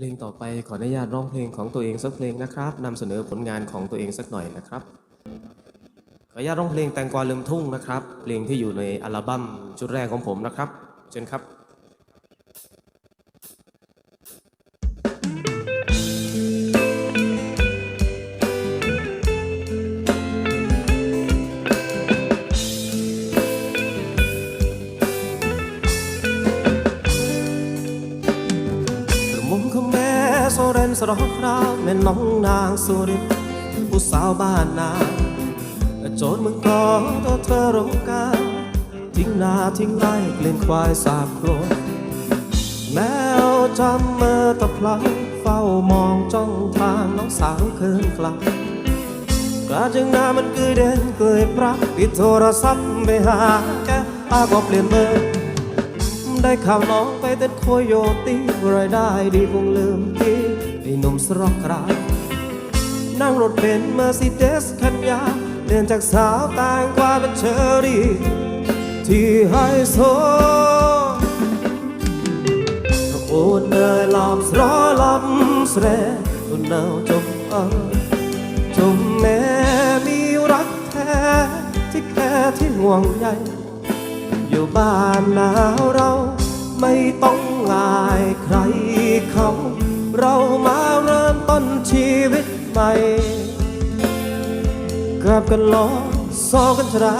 เพลงต่อไปขออนุญาตร้องเพลงของตัวเองสักเพลงนะครับนำเสนอผลงานของตัวเองสักหน่อยนะครับ ขออนุญาตร้องเพลงแตงกวาลืมทุ่งนะครับ เพลงที่อยู่ในอัลบั้มชุดแรกของผมนะครับ เชิญครับ มุงของแม่โซเรนสรอกราวแม่น้องนางสุริผู้สาวบ้านนาโจรมึงก็ตัวเธอรู้กันทิ้งนาทิ้งไร่เกลียนควายสาบโครนแมวจำเมื่อตะพลังเฝ้ามองจ้องทางน้องสาวเคินกลับกระจังนามันคือเด่นเคยปรักปิดโทรศัพท์ไปหาแกอาก็เปลี่ยนเบอร์ ได้ข่าวน้องไปเต้นโคโยตีรายได้ดีคงลืมที่ไอ้หนุ่มสรอกราวนั่งรถเบนซ์เมอร์ซิเดสคันยาเดินจากสาวต่างกว่าเป็นเชอรี่ที่ไฮโซโอ้เนยลอมสรอลอมสเรตุนเอาจมเออจมแม่มีรักแท้ที่แค่ที่ห่วงใย อยู่บ้านนาวเราไม่ต้องงายใครเขา เรามาเริ่มต้นชีวิตใหม่กลับกันล้อซอกันชรา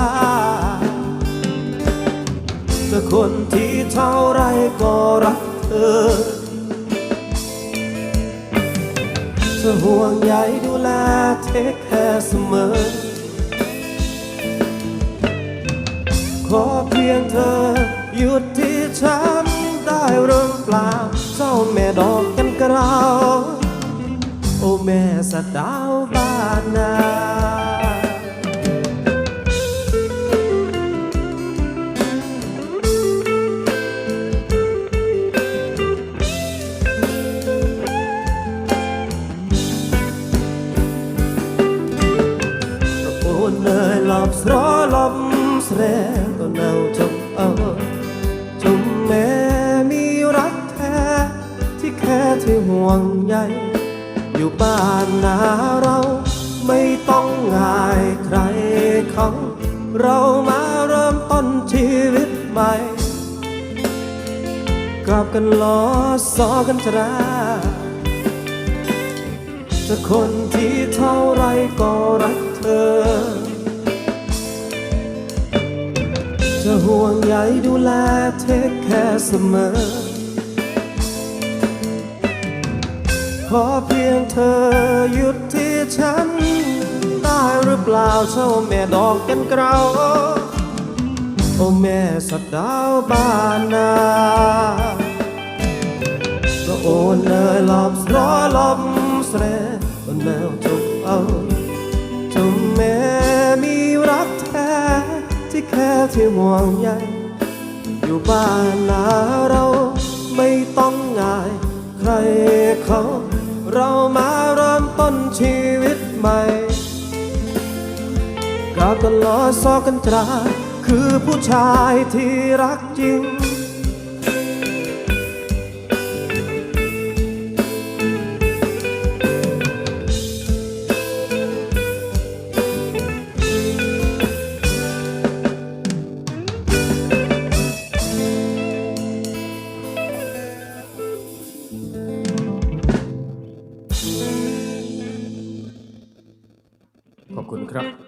แต่คนที่เท่าไรก็รักเธอเธอห่วงใยดูแลเทคแคร์เสมอ ขอเพียงเธอ หยุดที่ฉันได้เรื่อเปล่าเจ้าแม่ดอกกันกราวโอ้แม่สะดาวบ้านนาโอ้เนยหลับสรอลม สเรก็เนาจมเอาจมแม่มีรักแท้ที่แค่ที่ห่วงใยอยู่บ้านนาเราไม่ต้องง่ายใครเขาเรามาเริ่มต้นชีวิตใหม่กลับกันล้อซอกันจราจะคนที่เท่าไรก็รักเธอ จะห่วงใยดูแลเทคแค่เสมอ ขอเพียงเธอหยุดที่ฉัน ได้หรือเปล่าเช่าแม่ดอกกันเกลาโอ้แม่สัตว์ดาวบ้านนาก็โอนเลยลอบสรอลอมสเรก็แนวจบเอาจมแม่มีรักแท้ ที่แค่ที่ห่วงใยอยู่บ้านนาเราไม่ต้องง่าย ใครเขา เรามาเริ่มต้นชีวิตใหม่กากันล้อซอกันตรา คือผู้ชายที่รักจริง ขอบคุณครับ